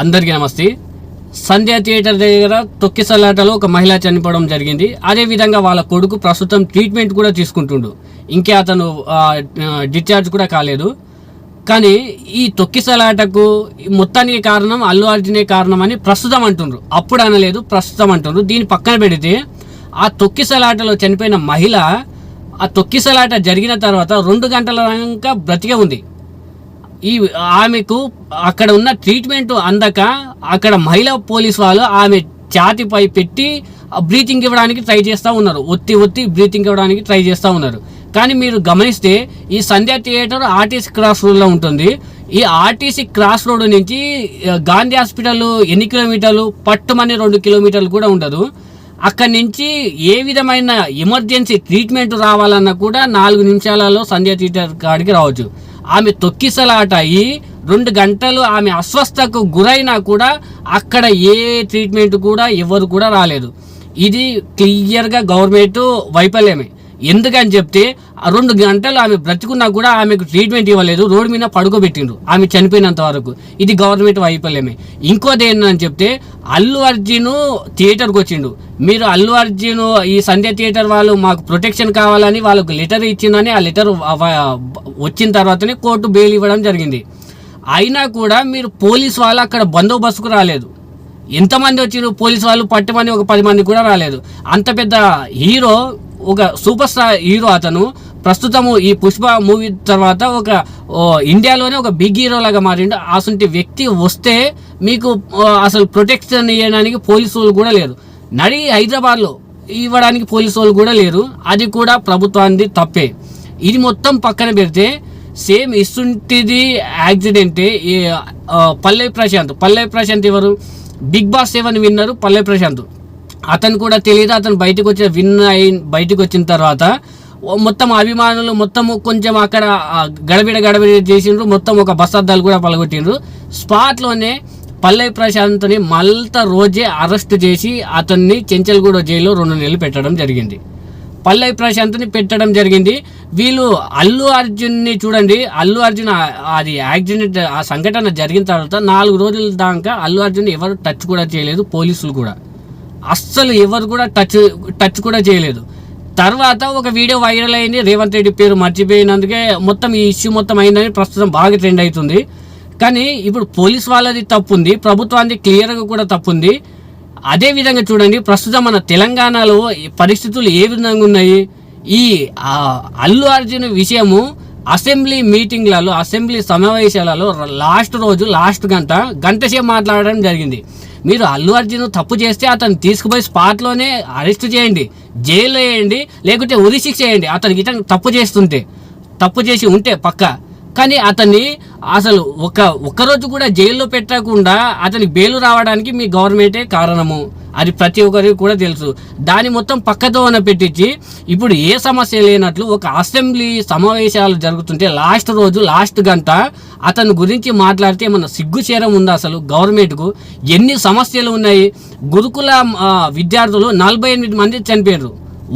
అందరికీ నమస్తే. సంధ్య థియేటర్ దగ్గర తొక్కిసలాటలో ఒక మహిళ చనిపోవడం జరిగింది. అదే విధంగా వాళ్ళ కొడుకు ప్రస్తుతం ట్రీట్మెంట్ కూడా తీసుకుంటుండు. ఇంకే అతను డిశ్చార్జ్ కూడా కాలేదు. కానీ ఈ తొక్కిసలాటకు మొత్తానికి కారణం అల్లు అర్జునే కారణం అని ప్రస్తుతం అంటుండ్రు. అప్పుడు అనలేదు ప్రస్తుతం అంటుండ్రు. దీన్ని పక్కన పెడితే ఆ తొక్కిసలాటలో చనిపోయిన మహిళ ఆ తొక్కిసలాట జరిగిన తర్వాత రెండు గంటల దాకా బ్రతికే ఉంది. ఈ ఆమెకు అక్కడ ఉన్న ట్రీట్మెంట్ అందక అక్కడ మహిళా పోలీస్ వాళ్ళు ఆమె ఛాతిపై పెట్టి బ్రీతింగ్ ఇవ్వడానికి ట్రై చేస్తూ ఉన్నారు. ఒత్తి ఒత్తి బ్రీతింగ్ ఇవ్వడానికి ట్రై చేస్తూ ఉన్నారు. కానీ మీరు గమనిస్తే ఈ సంధ్యా థియేటర్ ఆర్టీసీ క్రాస్ రోడ్లో ఉంటుంది. ఈ ఆర్టీసీ క్రాస్ రోడ్ నుంచి గాంధీ హాస్పిటల్ ఎన్ని కిలోమీటర్లు? పట్టుమని రెండు కిలోమీటర్లు కూడా ఉండదు. అక్కడి నుంచి ఏ విధమైన ఎమర్జెన్సీ ట్రీట్మెంట్ రావాలన్నా కూడా నాలుగు నిమిషాలలో సంధ్యా థియేటర్ కాడికి రావచ్చు. ఆమె తొక్కిసలాట అయ్యి రెండు గంటలు ఆమె అస్వస్థకు గురైనా కూడా అక్కడ ఏ ట్రీట్మెంట్ కూడా ఎవరు కూడా రాలేదు. ఇది క్లియర్గా గవర్నమెంట్ వైఫల్యమే. ఎందుకని చెప్తే రెండు గంటలు ఆమె బ్రతికున్నా కూడా ఆమెకు ట్రీట్మెంట్ ఇవ్వలేదు రోడ్డు మీద పడుకోబెట్టిండ్రు. ఆమె చనిపోయినంత వరకు. ఇది గవర్నమెంట్ వైఫల్యమే. ఇంకోది ఏంటని చెప్తే అల్లు అర్జున్ థియేటర్కి వచ్చిండు మీరు అల్లు అర్జున్ ఈ సంధ్య థియేటర్ వాళ్ళు మాకు ప్రొటెక్షన్ కావాలని వాళ్ళకు లెటర్ ఇచ్చిందని ఆ లెటర్ వచ్చిన తర్వాతనే కోర్టు బెయిల్ ఇవ్వడం జరిగింది. అయినా కూడా మీరు పోలీస్ వాళ్ళు అక్కడ బందోబస్తుకు రాలేదు. ఎంతమంది వచ్చిరు పోలీస్ వాళ్ళు పట్టుమని ఒక పది మంది కూడా రాలేదు. అంత పెద్ద హీరో ఒక సూపర్ స్టార్ హీరో అతను. ప్రస్తుతము ఈ పుష్ప మూవీ తర్వాత ఒక ఇండియాలోనే ఒక బిగ్ హీరో లాగా మారిండు. అసలు వ్యక్తి వస్తే మీకు అసలు ప్రొటెక్షన్ ఇవ్వడానికి పోలీసు వాళ్ళు కూడా లేరు. నడి హైదరాబాద్లో ఇవ్వడానికి పోలీసు వాళ్ళు కూడా లేరు. అది కూడా ప్రభుత్వానికి తప్పే. ఇది మొత్తం పక్కన పెడితే సేమ్ ఇస్తుంటిది యాక్సిడెంటే ఈ పల్లవి ప్రశాంత్. పల్లవి ప్రశాంత్ ఎవరు? Bigg Boss seven winner? Pallavi Prashanth. అతను కూడా తెలియదు అతను బయటకు వచ్చిన విన్ అయి బయటకు వచ్చిన తర్వాత మొత్తం అభిమానులు మొత్తం కొంచెం అక్కడ గడబిడ గడబిడ చేసిండ్రు మొత్తం ఒక బస్ అద్దాలు కూడా పలగొట్టిండ్రు. స్పాట్లోనే పల్లవి ప్రశాంత్ని మల్త రోజే అరెస్ట్ చేసి అతన్ని చెంచల్గూడ జైల్లో రెండు నెలలు పెట్టడం జరిగింది. పల్లవి ప్రశాంత్ని పెట్టడం జరిగింది. వీళ్ళు అల్లు అర్జున్ని చూడండి అల్లు అర్జున్ అది యాక్సిడెంట్ ఆ సంఘటన జరిగిన తర్వాత నాలుగు రోజుల దాకా అల్లు అర్జున్ ఎవరు టచ్ కూడా చేయలేదు పోలీసులు కూడా. అస్సలు ఎవరు కూడా టచ్ టచ్ కూడా చేయలేదు. తర్వాత ఒక వీడియో వైరల్ అయింది రేవంత్ రెడ్డి పేరు మర్చిపోయినందుకే మొత్తం ఈ ఇష్యూ మొత్తం అయిందని ప్రస్తుతం బాగా ట్రెండ్ అవుతుంది. కానీ ఇప్పుడు పోలీస్ వాళ్ళది తప్పు ఉంది ప్రభుత్వానికి క్లియర్గా కూడా తప్పు ఉంది అదే విధంగా చూడండి ప్రస్తుతం మన తెలంగాణలో పరిస్థితులు ఏ విధంగా ఉన్నాయి? ఈ అల్లు అర్జున్ విషయము అసెంబ్లీ మీటింగ్లలో అసెంబ్లీ సమావేశాలలో లాస్ట్ రోజు లాస్ట్ గంట గంట సేపు మాట్లాడడం జరిగింది. మీరు అల్లు అర్జున్ తప్పు చేస్తే అతను తీసుకుపోయి స్పాట్లోనే అరెస్ట్ చేయండి జైల్లో వేయండి లేకుంటే ఉరిశిక్ష చేయండి అతనికి ఇతను తప్పు చేస్తుంటే తప్పు చేసి ఉంటే పక్క. కానీ అతన్ని అసలు ఒక ఒక్కరోజు కూడా జైల్లో పెట్టకుండా అతని బెయిల్ రావడానికి మీ గవర్నమెంటే కారణము. అది ప్రతి ఒక్కరికి కూడా తెలుసు. దాని మొత్తం పక్కదోన పెట్టించి ఇప్పుడు ఏ సమస్య లేనట్లు ఒక అసెంబ్లీ సమావేశాలు జరుగుతుంటే లాస్ట్ రోజు లాస్ట్ గంట అతని గురించి మాట్లాడితే ఏమన్నా సిగ్గుచేరం ఉందా అసలు గవర్నమెంట్కు? ఎన్ని సమస్యలు ఉన్నాయి? గురుకుల విద్యార్థులు నలభై ఎనిమిది మంది చనిపోయారు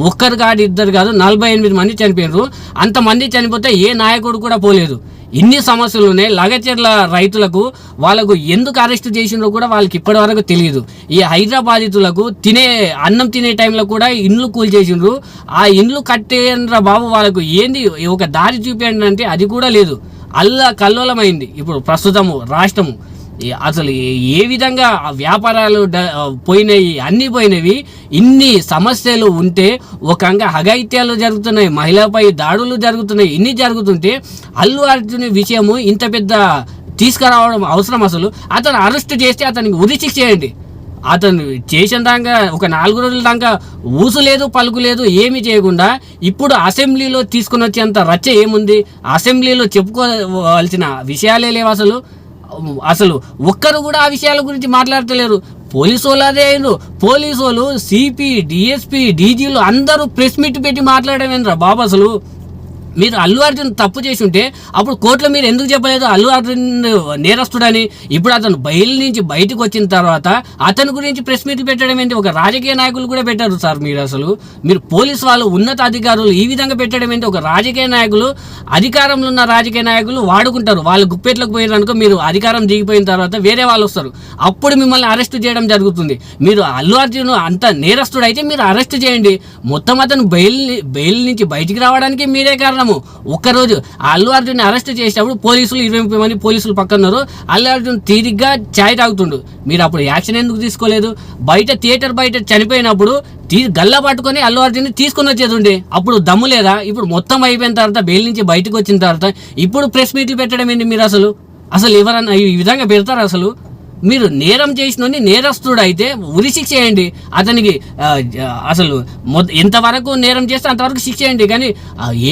ఒక్కరు కాదు ఇద్దరు కాదు నలభై ఎనిమిది మంది చనిపోయారు అంతమంది చనిపోతే ఏ నాయకుడు కూడా పోలేదు. ఇన్ని సమస్యలు ఉన్నాయి. లగచర్ల రైతులకు వాళ్ళకు ఎందుకు అరెస్ట్ చేసిండ్రో కూడా వాళ్ళకి ఇప్పటి వరకు తెలియదు ఈ హైదరాబాదితులకు తినే అన్నం తినే టైంలో కూడా ఇండ్లు కూల్ చేసిండ్రు. ఆ ఇండ్లు కట్టేంద్ర బాబు వాళ్ళకు ఏంది? ఒక దారి చూపేయండి అంటే అది కూడా లేదు. అల్ల కల్లోలమైంది. ఇప్పుడు ప్రస్తుతము రాష్ట్రము. అసలు ఏ- విధంగా వ్యాపారాలు పోయినవి పోయినాయి అన్నీ పోయినవి ఇన్ని సమస్యలు ఉంటే ఒకంగా హగైత్యాలు జరుగుతున్నాయి మహిళపై దాడులు జరుగుతున్నాయి ఇన్ని జరుగుతుంటే అల్లు అర్జున్ విషయము ఇంత పెద్ద తీసుకురావడం అవసరం అసలు. అతను అరెస్ట్ చేస్తే అతనికి ఉరిశిక్ష చేయండి అతను చేసిన దాకా ఒక నాలుగు రోజుల దాకా ఊసు లేదు పలుకు లేదు ఏమీ చేయకుండా ఇప్పుడు అసెంబ్లీలో తీసుకుని వచ్చేంత రచ్చ ఏముంది? అసెంబ్లీలో చెప్పుకోవాల్సిన విషయాలే లేవు అసలు? అసలు ఒక్కరు కూడా ఆ విషయాల గురించి మాట్లాడతలేరు. పోలీసు వాళ్ళు అదే అయినరు. పోలీసు వాళ్ళు సిపి డిఎస్పి డీజీలు అందరూ ప్రెస్ మీట్ పెట్టి మాట్లాడమేంద్రా బాబు అసలు? మీరు అల్లు అర్జున్ తప్పు చేసి ఉంటే అప్పుడు కోర్టులో మీరు ఎందుకు చెప్పలేదు? అల్లు అర్జున్ నేరస్తుడని. ఇప్పుడు అతను బయలు నుంచి బయటకు వచ్చిన తర్వాత అతని గురించి ప్రెస్ మీట్లు పెట్టడం ఏంటి? ఒక రాజకీయ నాయకులు కూడా పెట్టారు సార్ మీరు అసలు. మీరు పోలీస్ వాళ్ళు ఉన్నత అధికారులు ఈ విధంగా పెట్టడం ఏంటి? ఒక రాజకీయ నాయకులు అధికారంలో ఉన్న రాజకీయ నాయకులు వాడుకుంటారు. వాళ్ళు గుప్పెట్లకు పోయినారనుకో మీరు అధికారం దిగిపోయిన తర్వాత వేరే వాళ్ళు వస్తారు. అప్పుడు మిమ్మల్ని అరెస్ట్ చేయడం జరుగుతుంది. మీరు అల్లు అర్జున్ అంత నేరస్తుడు అయితే మీరు అరెస్ట్ చేయండి. మొత్తం అతను బెయిల్ బెయిల్ నుంచి బయటికి రావడానికి మీరే కారణం. ఒక్కరోజు ఒకరోజు అల్లు అర్జున్ అరెస్ట్ చేసేటప్పుడు పోలీసులు ఇరవై ముప్పై మంది పోలీసులు పక్కన్నారు అల్లు అర్జున్ తీరిగ్గా ఛాయ్ తాగుతుండు. మీరు అప్పుడు యాక్షన్ ఎందుకు తీసుకోలేదు? బయట థియేటర్ బయట చనిపోయినప్పుడు తీ గల్ల పట్టుకొని అల్లు అర్జున్ తీసుకొని వచ్చేది ఉండే అప్పుడు దమ్ము లేదా? ఇప్పుడు మొత్తం అయిపోయిన తర్వాత బెయిల్ నుంచి బయటకు వచ్చిన తర్వాత ఇప్పుడు ప్రెస్ మీట్లు పెట్టడం ఏంటి మీరు అసలు? అసలు ఎవరన్నా ఈ విధంగా పెడతారు అసలు? మీరు నేరం చేసిన నేరస్తుడు అయితే ఉరి శిక్ష చేయండి. అతనికి అసలు మొద ఎంతవరకు నేరం చేస్తే అంతవరకు శిక్ష చేయండి. కానీ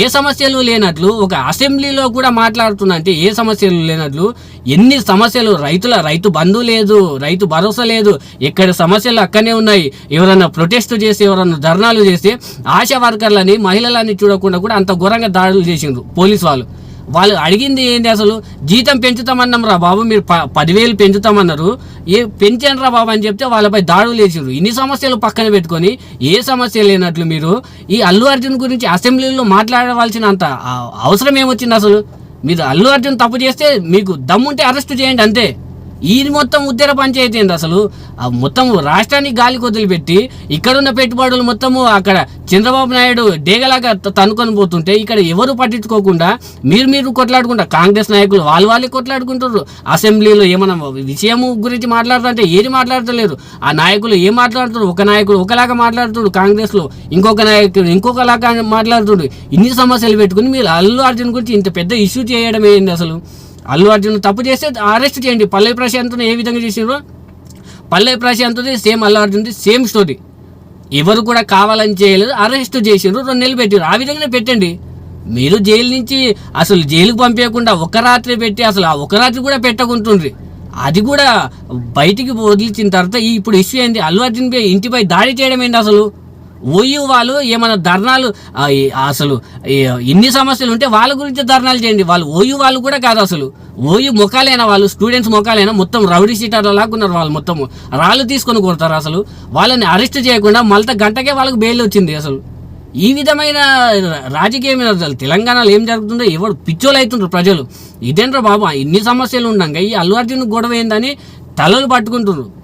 ఏ సమస్యలు లేనట్లు ఒక అసెంబ్లీలో కూడా మాట్లాడుతున్నా అంటే ఏ సమస్యలు లేనట్లు ఎన్ని సమస్యలు రైతుల రైతు బంధు లేదు రైతు భరోసా లేదు ఎక్కడ సమస్యలు అక్కడనే ఉన్నాయి. ఎవరన్నా ప్రొటెస్ట్ చేసి ఎవరన్నా ధర్నాలు చేసి ఆశా వర్కర్లని మహిళలని చూడకుండా కూడా అంత ఘోరంగా దాడులు చేసిండ్రు పోలీస్ వాళ్ళు. వాళ్ళు అడిగింది ఏంటి అసలు? జీతం పెంచుతామన్నాం రా బాబు మీరు ప పదివేలు పెంచుతామన్నారు. ఏ పెంచాను రా బాబు అని చెప్తే వాళ్ళపై దాడులు చేసిండ్రు ఇన్ని సమస్యలు పక్కన పెట్టుకొని ఏ సమస్య లేనట్లు మీరు? ఈ అల్లు అర్జున్ గురించి అసెంబ్లీలో మాట్లాడవలసిన అంత అవసరం ఏమొచ్చింది అసలు? మీరు అల్లు అర్జున్ తప్పు చేస్తే మీకు దమ్ముంటే అరెస్ట్ చేయండి అంతే. ఈ మొత్తం ఉత్తర పంచాయతీ ఏంది అసలు? ఆ మొత్తం రాష్ట్రానికి గాలి వదిలిపెట్టి ఇక్కడున్న పెట్టుబడులు మొత్తము అక్కడ చంద్రబాబు నాయుడు డేగలాగా తనుకొని పోతుంటే ఇక్కడ ఎవరు పట్టించుకోకుండా మీరు మీరు కొట్లాడుకుంటా కాంగ్రెస్ నాయకులు వాళ్ళు వాళ్ళే కొట్లాడుకుంటారు అసెంబ్లీలో ఏమైనా విషయం గురించి మాట్లాడుతుంటే ఏది మాట్లాడతలేరు. ఆ నాయకులు ఏం మాట్లాడుతారు ఒక నాయకుడు ఒకలాగా మాట్లాడుతుడు కాంగ్రెస్లో. ఇంకొక నాయకుడు ఇంకొకలాగా మాట్లాడుతుడు ఇన్ని సమస్యలు పెట్టుకుని మీరు అల్లు అర్జున్ గురించి ఇంత పెద్ద ఇష్యూ చేయడం ఏంటి అసలు? అల్లు అర్జున్ తప్పు చేస్తే అరెస్ట్ చేయండి. పల్లె ప్రశాంత్ని ఏ విధంగా చేసినారో పల్లె ప్రశాంత్ది సేమ్ అల్లు అర్జున్ది సేమ్ స్టోరీ ఎవరు కూడా కావాలని చేయలేదు అరెస్ట్ చేసిండ్రు రెండు నెలలు పెట్టారు ఆ విధంగానే పెట్టండి. మీరు జైలు నుంచి అసలు జైలుకు పంపించకుండా ఒక రాత్రి పెట్టి అసలు ఆ ఒక రాత్రి కూడా పెట్టకుంటుండ్రి. అది కూడా బయటికి వదిలించిన తర్వాత ఈ ఇప్పుడు ఇష్యూ ఏంది? అల్లు అర్జున్ ఇంటిపై దాడి చేయడం ఏంటి అసలు? ఓయూ వాళ్ళు ఏమైనా ధర్నాలు అసలు ఇన్ని సమస్యలు ఉంటే వాళ్ళ గురించి ధర్నాలు చేయండి. వాళ్ళు ఓయూ వాళ్ళు కూడా కాదు అసలు. ఓయూ ముఖాలైన వాళ్ళు స్టూడెంట్స్ ముఖాలైనా మొత్తం రౌడీ సీటర్ల లాక్కున్నారు వాళ్ళు మొత్తం. రాళ్ళు తీసుకొని కొడతారు అసలు. వాళ్ళని అరెస్ట్ చేయకుండా మళ్ళీ గంటకే వాళ్ళకి బెయిల్ వచ్చింది అసలు. ఈ విధమైన రాజకీయం తెలంగాణలో ఏం జరుగుతుందో ఎవరు పిచ్చోలు అవుతుండ్రు ప్రజలు. ఇదేంట్రా బాబు ఇన్ని సమస్యలు ఉండగా. ఈ అల్లు అర్జున్ గొడవ ఏందని తలలు పట్టుకుంటున్నారు